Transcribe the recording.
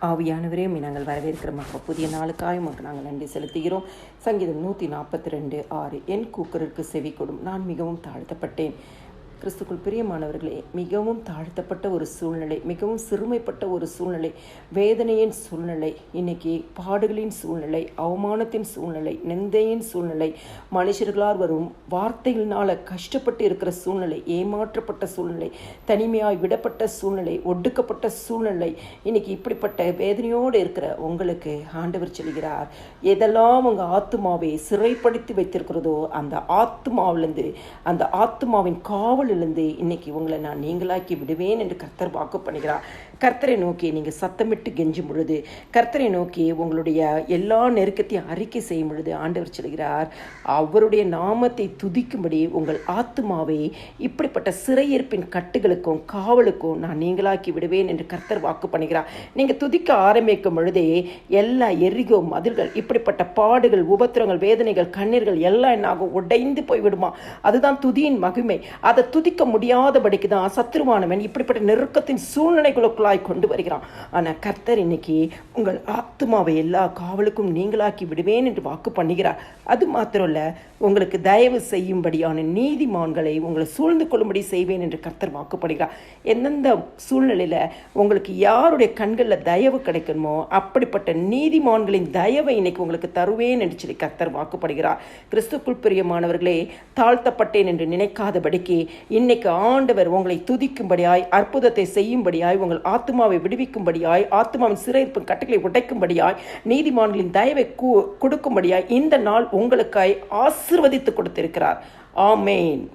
ஆவியானவரே நாங்கள் வரவேற்கிறோம் புதிய நாளுக்காக உமக்கு நாங்கள் நன்றி செலுத்துகிறோம். சங்கீதம் நூற்றி நாற்பத்தி ரெண்டு ஆறு. என் கூக்கருக்கு செவி கொடும். நான் மிகவும் தாழ்த்தப்பட்டேன். கிறிஸ்துக்குள் பிரியமானவர்களே மிகவும் தாழ்த்தப்பட்ட ஒரு சூழ்நிலை மிகவும் சிறுமைப்பட்ட ஒரு சூழ்நிலை வேதனையின் சூழ்நிலை இன்னைக்கு பாடுகளின் சூழ்நிலை அவமானத்தின் சூழ்நிலை நிந்தையின் சூழ்நிலை மனுஷர்களால் வரும் வார்த்தைகளினால் கஷ்டப்பட்டு இருக்கிற சூழ்நிலை ஏமாற்றப்பட்ட சூழ்நிலை தனிமையாய் விடப்பட்ட சூழ்நிலை ஒடுக்கப்பட்ட சூழ்நிலை இன்னைக்கு இப்படிப்பட்ட வேதனையோடு இருக்கிற உங்களுக்கு ஆண்டவர் சொல்கிறார் எதெல்லாம் உங்கள் ஆத்மாவை சிறைப்படுத்தி வைத்திருக்கிறதோ அந்த ஆத்மாவிலிருந்து அந்த ஆத்மாவின் காவலிலிருந்து இன்னைக்கு உங்களை நான் நீங்களாக்கி விடுவேன் என்று கர்த்தர் வாக்கு பண்ணுகிறார். கர்த்தரை நோக்கி நீங்கள் சத்தமிட்டு கெஞ்சும் பொழுது கர்த்தரை நோக்கி உங்களுடைய எல்லா நெருக்கத்தையும் அறிக்கை செய்யும் பொழுது ஆண்டவர் சொல்கிறார் அவருடைய நாமத்தை துதிக்கும்படி உங்கள் ஆத்மாவை இப்படிப்பட்ட சிறையிருப்பின் கட்டுகளுக்கும் காவலுக்கும் நான் நீங்களாக்கி விடுவேன் என்று கர்த்தர் வாக்கு பண்ணுகிறார். நீங்கள் துதிக்க ஆரம்பிக்கும் பொழுதே எல்லா எரிகோ மதில்கள் இப்படிப்பட்ட பாடுகள் உபத்திரங்கள் வேதனைகள் கண்ணீர்கள் எல்லாம் என்னாகும் உடைந்து போய்விடுமா? அதுதான் துதியின் மகிமை. அதை துதிக்க முடியாதபடிக்கு தான் சத்ருவானவன் இப்படிப்பட்ட நெருக்கத்தின் சூழ்நிலைகளுக்குள்ளாய் கொண்டு வருகிறான். ஆனால் கர்த்தர் இன்னைக்கு உங்கள் ஆத்மாவை எல்லா காவலுக்கும் நீங்களாக்கி விடுவேன் என்று வாக்கு பண்ணுகிறார். அது மாத்திரம் இல்லை உங்களுக்கு தயவு செய்யும்படியான நீதிமான்களை உங்களை சூழ்ந்து கொள்ளும்படி செய்வேன் என்று கர்த்தர் வாக்குப்படுகிறார் எந்தெந்த சூழ்நிலையில் உங்களுக்கு யாருடைய கண்களில் தயவு கிடைக்கணுமோ அப்படிப்பட்ட நீதிமான்களின் தயவை இன்னைக்கு உங்களுக்கு தருவேன் என்று சொல்லி கர்த்தர் வாக்குப்படுகிறார் கிறிஸ்துக்குள் பிரியமானவர்களே தாழ்த்தப்பட்டேன் என்று நினைக்காதபடிக்கு இன்னைக்கு ஆண்டவர் உங்களை துதிக்கும்படியாய் அற்புதத்தை செய்யும்படியாய் உங்கள் ஆத்மாவை விடுவிக்கும்படியாய் ஆத்மாவின் சிறையிருப்பு கட்டுகளை உடைக்கும்படியாய் நீதிமான்களின் தயவை கு- கொடுக்கும்படியாய் இந்த நாள் உங்களுக்காய் ஆசிர்வதித்து கொடுத்திருக்கிறார். ஆமேன்.